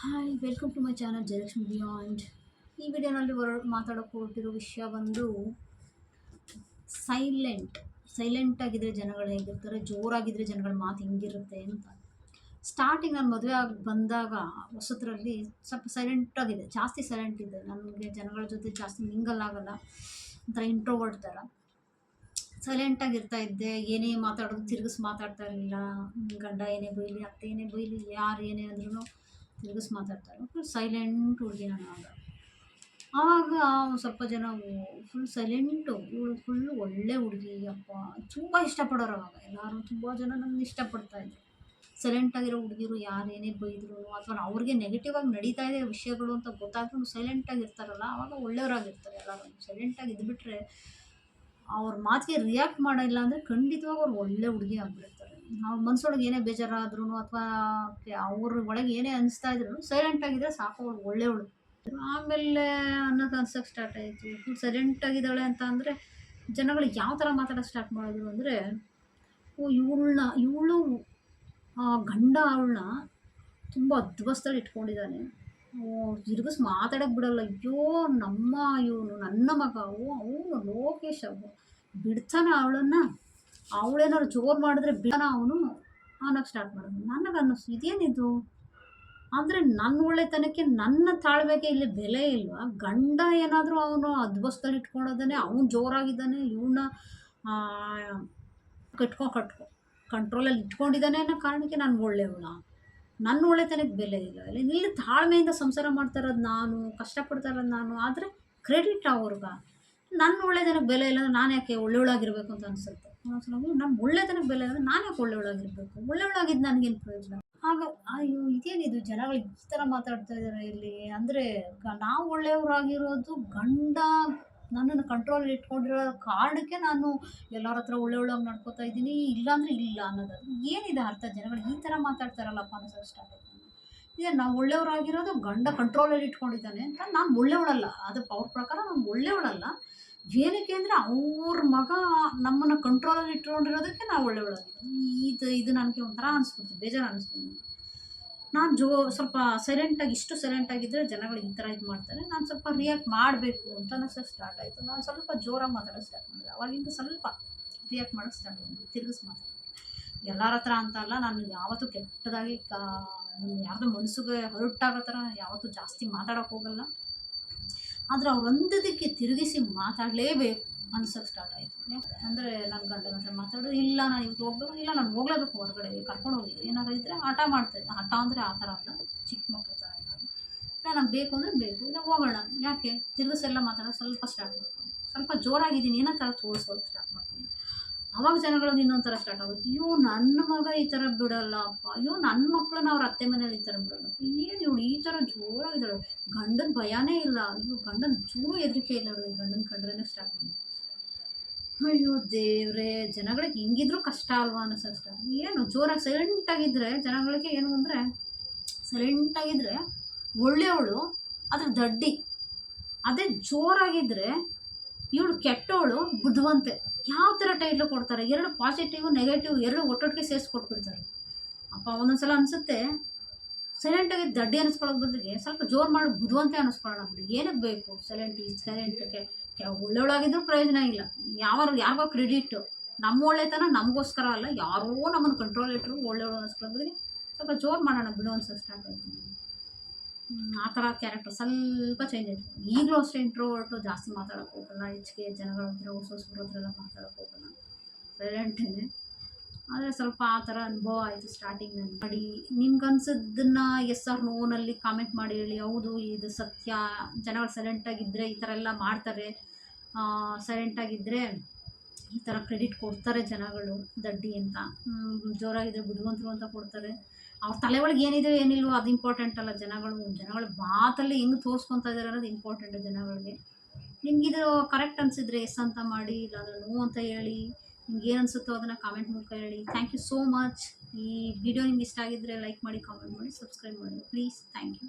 Hi welcome to my channel Jayalakshmi beyond ಈ ವಿಡಿಯೋನಲ್ಲಿ var ಮಾತಾಡೋಕೆ ಹೊರಟಿರೋ ವಿಷಯ ಬಂದು ಸೈಲೆಂಟ್ ಸೈಲೆಂಟ್ ಆಗಿದ್ರೆ ಜನಗಳು ಹೇಗಿರ್ತಾರೆ ಜೋರಾಗಿದ್ದರೆ ಜನಗಳ ಮಾತು ಹೆಂಗಿರುತ್ತೆ ಅಂತ. ಸ್ಟಾರ್ಟಿಂಗ್ ನಾನು ಮದುವೆ ಆಗಿ, ಬಂದಾಗ ಹೊಸತ್ರಲ್ಲಿ ಸ್ವಲ್ಪ ಸೈಲೆಂಟ್ ಆಗಿದೆ, ಜಾಸ್ತಿ ಸೈಲೆಂಟ್ ಇದೆ. ನನಗೆ ಜನಗಳ ಜೊತೆ ಜಾಸ್ತಿ ಮಿಂಗಲ್ ಆಗಲ್ಲ, ಒಂಥರ ಇಂಟ್ರೋವರ್ಟ್ ಥರ. ಸೈಲೆಂಟಾಗಿ ಇರ್ತಾ ಇದ್ದೆ, ಏನೇ ಮಾತಾಡೋದು ತಿರುಗಿಸಿ ಮಾತಾಡ್ತಾ ಇರಲಿಲ್ಲ. ಗಂಡ ಏನೇ ಬೈಲಿ, ಅತ್ತೆ ಏನೇ ಬೈಲಿ, ಯಾರು ಏನೇ ಅಂದ್ರೂ ತಿರುಗಿಸಿ ಮಾತಾಡ್ತಾರೆ. ಫುಲ್ ಸೈಲೆಂಟ್ ಹುಡುಗಿ ನಾನು ಆಗ. ಆವಾಗ ಸ್ವಲ್ಪ ಜನ ಫುಲ್ ಸೈಲೆಂಟು ಇವಳು ಫುಲ್ ಒಳ್ಳೆ ಹುಡುಗಿ ಅಪ್ಪ ತುಂಬ ಇಷ್ಟಪಡೋರು ಅವಾಗ. ಎಲ್ಲರೂ ತುಂಬ ಜನ ನನ್ನ ಇಷ್ಟಪಡ್ತಾ ಇದ್ರು. ಸೈಲೆಂಟ್ ಆಗಿರೋ ಹುಡುಗಿರು ಯಾರು ಏನೇ ಬೈದ್ರು, ಅಥವಾ ಅವ್ರಿಗೆ ನೆಗೆಟಿವ್ ಆಗಿ ನಡೀತಾ ಇದೆ ವಿಷಯಗಳು ಅಂತ ಗೊತ್ತಾದ್ರೂ ಸೈಲೆಂಟಾಗಿ ಇರ್ತಾರಲ್ಲ ಆವಾಗ ಒಳ್ಳೆಯವರಾಗಿರ್ತಾರೆ ಎಲ್ಲರೂ. ಸೈಲೆಂಟಾಗಿ ಇದ್ಬಿಟ್ರೆ ಅವ್ರ ಮಾತಿಗೆ ರಿಯಾಕ್ಟ್ ಮಾಡಿಲ್ಲ ಅಂದರೆ ಖಂಡಿತವಾಗಿ ಅವ್ರು ಒಳ್ಳೆ ಹುಡುಗಿ ಆಗಿಬಿಡ್ತಾರೆ ಅವ್ರ ಮನ್ಸೊಳಗೆ ಏನೇ ಬೇಜಾರಾದ್ರೂ ಅಥವಾ ಅವ್ರ ಒಳಗೆ ಏನೇ ಅನಿಸ್ತಾ ಇದ್ರು ಸೈಲೆಂಟ್ ಆಗಿದ್ರೆ ಸಾಕು ಅವ್ರು ಒಳ್ಳೆಯವಳು. ಆಮೇಲೆ ಅನ್ನೋದು ಅನ್ಸೋಕ್ಕೆ ಸ್ಟಾರ್ಟ್ ಆಯಿತು. ಸೈಲೆಂಟ್ ಆಗಿದ್ದಾಳೆ ಅಂತ ಅಂದರೆ ಜನಗಳು ಯಾವ ಥರ ಮಾತಾಡೋಕ್ಕೆ ಸ್ಟಾರ್ಟ್ ಮಾಡಿದ್ರು ಅಂದರೆ, ಓ, ಇವಳನ್ನ, ಇವಳು ಗಂಡ ಅವಳನ್ನ ತುಂಬ ಅದ್ವಸ್ತಲ್ಲಿ ಇಟ್ಕೊಂಡಿದ್ದಾನೆ. ತಿರುಗಿಸ್ ಮಾತಾಡೋಕ್ಕೆ ಬಿಡಲ್ಲ. ಅಯ್ಯೋ, ನಮ್ಮ ಇವನು, ನನ್ನ ಮಗ ಅವು ಅವನು ಲೋಕೇಶ್ ಅವು ಬಿಡ್ತಾನೆ ಅವಳನ್ನು. ಅವಳೇನಾದ್ರು ಜೋರು ಮಾಡಿದ್ರೆ ಬಿಡೋಣ ಅವನು? ಅನ್ನೋಕ್ಕೆ ಸ್ಟಾರ್ಟ್ ಮಾಡೋದು ನನಗೆ ಅನ್ನಿಸ್ತು ಇದೇನಿದು? ಅಂದರೆ ನನ್ನ ಒಳ್ಳೆತನಕ್ಕೆ ನನ್ನ ತಾಳ್ಮೆಗೆ ಇಲ್ಲಿ ಬೆಲೆ ಇಲ್ವಾ? ಗಂಡ ಏನಾದರೂ ಅವನು ಅದ್ಬಸ್ತಲ್ಲಿ ಇಟ್ಕೊಂಡೋದಾನೆ ಅವನು ಜೋರಾಗಿದ್ದಾನೆ ಇವನ್ನ ಕಟ್ಕೊ ಕಟ್ಕೊ ಕಂಟ್ರೋಲಲ್ಲಿ ಇಟ್ಕೊಂಡಿದ್ದಾನೆ ಅನ್ನೋ ಕಾರಣಕ್ಕೆ ನಾನು ಒಳ್ಳೆಯವಳ? ನನ್ನ ಒಳ್ಳೆತನಕ್ಕೆ ಬೆಲೆ ಇಲ್ಲ. ಇಲ್ಲಿ ಇಲ್ಲಿ ತಾಳ್ಮೆಯಿಂದ ಸಂಸಾರ ಮಾಡ್ತಾ ಇರೋದು ನಾನು, ಕಷ್ಟಪಡ್ತಾ ಇರೋದು ನಾನು, ಆದರೆ ಕ್ರೆಡಿಟ್ ಅವ್ರಿಗ. ನನ್ನ ಒಳ್ಳೆತನಕ್ಕೆ ಬೆಲೆ ಇಲ್ಲ ನಾನು ಯಾಕೆ ಒಳ್ಳೆಯವಳಾಗಿರ್ಬೇಕು ಅಂತ ಅನಿಸುತ್ತೆ? ಒಂದೊಂದ್ಸಲ ನಮ್ಮ ಒಳ್ಳೆತನಕ್ಕೆ ಬೆಲೆ ಅಂದರೆ ನಾನು ಒಳ್ಳೆಯವಳಾಗಿರ್ಬೇಕು ಒಳ್ಳೆಯವಳಾಗಿದ್ದು ನನಗೇನು ಪ್ರಯೋಜನ? ಆಗ ಅಯ್ಯೋ ಇದೇನಿದು ಜನಗಳು ಈ ಥರ ಮಾತಾಡ್ತಾ ಇದ್ದಾರೆ ಇಲ್ಲಿ. ಅಂದರೆ ನಾವು ಒಳ್ಳೆಯವರಾಗಿರೋದು ಗಂಡ ನನ್ನನ್ನು ಕಂಟ್ರೋಲ್ ಇಟ್ಕೊಂಡಿರೋ ಕಾರಣಕ್ಕೆ ನಾನು ಎಲ್ಲರ ಹತ್ರ ಒಳ್ಳೆಯವಳಾಗಿ ನಡ್ಕೋತಾ ಇದ್ದೀನಿ. ಇಲ್ಲಾಂದರೆ ಇಲ್ಲ ಅನ್ನೋದು ಏನಿದೆ ಅರ್ಥ? ಜನಗಳು ಈ ಥರ ಮಾತಾಡ್ತಾರಲ್ಲಪ್ಪ ಅನ್ನೋದು ಸ್ಟಾರ್ಟ್ ಆಯ್ತು ಇದೆ ನಾವು ಒಳ್ಳೆಯವರಾಗಿರೋದು ಗಂಡ ಕಂಟ್ರೋಲಲ್ಲಿ ಇಟ್ಕೊಂಡಿದ್ದಾನೆ ಅಂತ ನಾನು ಒಳ್ಳೆಯವಳಲ್ಲ ಅದು ಅವ್ರ ಪ್ರಕಾರ ನಾನು ಒಳ್ಳೆಯವಳಲ್ಲ ಏನಕ್ಕೆ ಅಂದರೆ ಅವ್ರ ಮಗ ನಮ್ಮನ್ನು ಕಂಟ್ರೋಲಲ್ಲಿ ಇಟ್ಕೊಂಡಿರೋದಕ್ಕೆ ನಾವು ಒಳ್ಳೆಯವಳಾಗಿದ್ದೀವಿ ಇದು ಇದು ನನಗೆ ಒಂಥರ ಅನಿಸ್ಬಿಡ್ತು, ಬೇಜಾರು ಅನಿಸ್ತು ನಾನು ಜೋ, ಸ್ವಲ್ಪ ಸೈಲೆಂಟಾಗಿ ಇಷ್ಟು ಸೈಲೆಂಟಾಗಿದ್ದರೆ ಜನಗಳು ಈ ಥರ ಇದು ಮಾಡ್ತಾರೆ. ನಾನು ಸ್ವಲ್ಪ ರಿಯಾಕ್ಟ್ ಮಾಡಬೇಕು ಅಂತ ಅನಿಸೋಕೆ ಸ್ಟಾರ್ಟ್ ಆಯಿತು. ನಾನು ಸ್ವಲ್ಪ ಜೋರಾಗಿ ಮಾತಾಡೋಕ್ಕೆ ಸ್ಟಾರ್ಟ್ ಮಾಡಿದೆ. ಅವಾಗಿಂದ ಸ್ವಲ್ಪ ರಿಯಾಕ್ಟ್ ಮಾಡೋಕ್ಕೆ ಸ್ಟಾರ್ಟ್ ಮಾಡಿದೆ. ತಿರುಗಿಸಿ ಮಾತಾಡಿದೆ. ಎಲ್ಲರ ಹತ್ರ ಅಂತ ಅಲ್ಲ, ನಾನು ಯಾವತ್ತೂ ಕೆಟ್ಟದಾಗಿ ಕಾ, ಯಾರ್ದೋ ಮನಸ್ಸಿಗೆ ಹೊರಟಾಗೋ ಥರ ಯಾವತ್ತೂ ಜಾಸ್ತಿ ಮಾತಾಡೋಕ್ಕೆ ಹೋಗಲ್ಲ. ಆದರೆ ಅವ್ರೊಂದದಕ್ಕೆ ತಿರುಗಿಸಿ ಮಾತಾಡಲೇಬೇಕು. ಅನ್ಸೋಕ್ಕೆ ಸ್ಟಾರ್ಟ್ ಆಯಿತು. ಅಂದರೆ ನನ್ನ ಗಂಡನ ಹತ್ರ ಮಾತಾಡೋದು ಇಲ್ಲ, ನಾನು ಇವತ್ತು ಹೋಗ್ಬೇಕು, ಇಲ್ಲ, ನಾನು ಹೋಗ್ಲೇಬೇಕು ಹೊರಗಡೆ, ಕರ್ಕೊಂಡು ಹೋಗಿ ಏನಾದ್ರು ಇದ್ದರೆ ಹಠ ಮಾಡ್ತಾಯಿದ್ದೆ ಹಠ ಅಂದರೆ ಆ ಥರ ಅಲ್ಲ, ಚಿಕ್ಕ ಮಕ್ಕಳ ಥರ ಇಲ್ಲ. ನಾನು ಬೇಕು ಅಂದರೆ ಬೇಕು, ಇಲ್ಲ, ಹೋಗೋಣ. ಯಾಕೆ? ತಿರುಗಿಸೆಲ್ಲ ಮಾತಾಡೋದು ಸ್ವಲ್ಪ ಸ್ಟಾರ್ಟ್ ಮಾಡ್ಕೊಂಡು ಸ್ವಲ್ಪ ಜೋರಾಗಿದ್ದೀನಿ ಏನೋ ಥರ ತೋರಿಸೋದು ಸ್ಟಾರ್ಟ್ ಅವಾಗ ಜನಗಳಿಗೆ ಇನ್ನೊಂಥರ ಥರ ಸ್ಟಾರ್ಟ್ ಆಗುತ್ತೆ ಅಯ್ಯೋ, ನನ್ನ ಮಗ ಈ ಥರ ಬಿಡಲ್ಲ ಅಪ್ಪ ಅಯ್ಯೋ ನನ್ನ ಮಕ್ಕಳನ್ನ ಅವ್ರ ಅತ್ತೆ ಮನೇಲಿ ಈ ಥರ ಬಿಡಲ್ಲ. ಏನು ಇವಳು ಈ ಥರ ಜೋರಾಗಿದ್ದಾಳೆ. ಗಂಡನ ಭಯನೇ ಇಲ್ಲ. ಅಯ್ಯೋ, ಗಂಡನ ಚೂರು ಹೆದರಿಕೆ ಇಲ್ಲ ನೋಡಿ. ಗಂಡನ ಕಂಡ್ರೇ ಸ್ಟಾರ್ಟ್ ಮಾಡಿ ಅಯ್ಯೋ, ದೇವ್ರೆ. ಜನಗಳಿಗೆ ಹೆಂಗಿದ್ರು ಕಷ್ಟ ಅಲ್ವಾ ಅನ್ನಿಸೋಷ್ಟು ಏನು, ಜೋರಾಗಿ ಆಗಿದ್ರೆ ಜನಗಳಿಗೆ ಏನು ಅಂದರೆ ಆಗಿದ್ರೆ ಒಳ್ಳೆಯವಳು, ಅದ್ರ ದಡ್ಡಿ. ಅದೇ ಜೋರಾಗಿದ್ದರೆ ಇವಳು ಕೆಟ್ಟವಳು, ಬುದ್ಧಿವಂತೆ. ಯಾವ ಥರ ಟೈಟ್ಲು ಕೊಡ್ತಾರೆ? ಎರಡು ಪಾಸಿಟಿವ್ ನೆಗೆಟಿವ್ ಎರಡು ಒಟ್ಟೊಟ್ಟಿಗೆ ಸೇರಿಸಿ ಕೊಟ್ಬಿಡ್ತಾರೆ. ಅಪ್ಪ ಒಂದೊಂದು ಸಲ ಅನಿಸುತ್ತೆ ಸೈಲೆಂಟಾಗಿ ದಡ್ಡಿ ಅನ್ನಿಸ್ಕೊಳ್ಳೋದು ಬದಲಿಗೆ ಸ್ವಲ್ಪ ಜೋರು ಮಾಡಿ, ಬುದ್ಧಿವಂತೆ ಅನ್ನಿಸ್ಕೊಳ್ಳೋಣ ಬಿಡಿ. ಏನಕ್ಕೆ ಬೇಕು? ಸೈಲೆಂಟ್ ಈ ಸೈಲೆಂಟಕ್ಕೆ ಒಳ್ಳೆಯವಳಾಗಿದ್ರೂ ಪ್ರಯೋಜನ ಇಲ್ಲ. ಯಾವ ಯಾವಾಗ ಕ್ರೆಡಿಟು ನಮ್ಮ ಒಳ್ಳೆತನ ನಮಗೋಸ್ಕರ ಅಲ್ಲ. ಯಾರೋ ನಮ್ಮನ್ನು ಕಂಟ್ರೋಲ್ ಇಟ್ಟರು ಒಳ್ಳೆಯವಳು ಅನ್ನಿಸ್ಕೊಳ್ಳೋದು ಸ್ವಲ್ಪ ಜೋರು ಮಾಡೋಣ ಬಿಡು ಅನ್ಸೋ ಸ್ಟಾರ್ಟ್ ಆ ಥರ ಕ್ಯಾರೆಕ್ಟರ್ ಸ್ವಲ್ಪ ಚೇಂಜ್ ಆಯಿತು. ಈಗಲೂ ಅಷ್ಟೇ ಇಂಟ್ರೋವರ್ಟು ಜಾಸ್ತಿ ಮಾತಾಡೋಕೆ ಹೋಗಲ್ಲ, ಹೆಚ್ಚಿಗೆ ಜನಗಳ ಹತ್ರ ಹೊಸ ಹೊಸಬ್ರ ಹತ್ರ ಎಲ್ಲ ಹೋಗಲ್ಲ ಸೈಲೆಂಟೇನೆ ಆದರೆ ಸ್ವಲ್ಪ ಆ ಥರ ಅನುಭವ ಆಯಿತು ಸ್ಟಾರ್ಟಿಂಗ್ನಲ್ಲಿ ಮಾಡಿ ನಿಮ್ಗೆ ಅನ್ಸೋದನ್ನ ಎಸ್ ಆರ್ ನೋನಲ್ಲಿ ಕಾಮೆಂಟ್ ಮಾಡಿ ಹೇಳಿ, ಹೌದು, ಇದು ಸತ್ಯ, ಜನಗಳು ಸೈಲೆಂಟಾಗಿದ್ದರೆ ಈ ಥರ ಎಲ್ಲ ಮಾಡ್ತಾರೆ. ಸೈಲೆಂಟಾಗಿದ್ದರೆ ಈ ಥರ ಕ್ರೆಡಿಟ್ ಕೊಡ್ತಾರೆ ಜನಗಳು, ದಡ್ಡಿ ಅಂತ. ಜೋರಾಗಿದ್ದರೆ ಬುದ್ಧಿವಂತರು ಅಂತ ಕೊಡ್ತಾರೆ. ಅವ್ರ ತಲೆ ಒಳಗೆ ಏನಿದೆ ಏನಿಲ್ವೋ ಅದು ಇಂಪಾರ್ಟೆಂಟ್ ಅಲ್ಲ. ಜನಗಳು ಜನಗಳು ಮಾತಲ್ಲಿ ಹೆಂಗ್ ತೋರಿಸ್ಕೊತಾ ಇದ್ದಾರೆ ಅನ್ನೋದು ಇಂಪಾರ್ಟೆಂಟ್ ಜನಗಳಿಗೆ. ನಿಮ್ಗಿದು ಕರೆಕ್ಟ್ ಅನಿಸಿದ್ರೆ ಎಸ್ ಅಂತ ಮಾಡಿ, ಇಲ್ಲಾಂದ್ರೆ ನೋ ಅಂತ ಹೇಳಿ, ನಿಮ್ಗೆ ಏನು ಅನ್ಸುತ್ತೋ ಅದನ್ನ ಕಾಮೆಂಟ್ ಮೂಲಕ ಹೇಳಿ. ಥ್ಯಾಂಕ್ ಯು ಸೋ ಮಚ್ ಈ ವಿಡಿಯೋ ನಿಮ್ಗೆ ಇಷ್ಟ ಆಗಿದ್ರೆ ಲೈಕ್ ಮಾಡಿ ಕಾಮೆಂಟ್ ಮಾಡಿ ಸಬ್ಸ್ಕ್ರೈಬ್ ಮಾಡಿ. Please thank you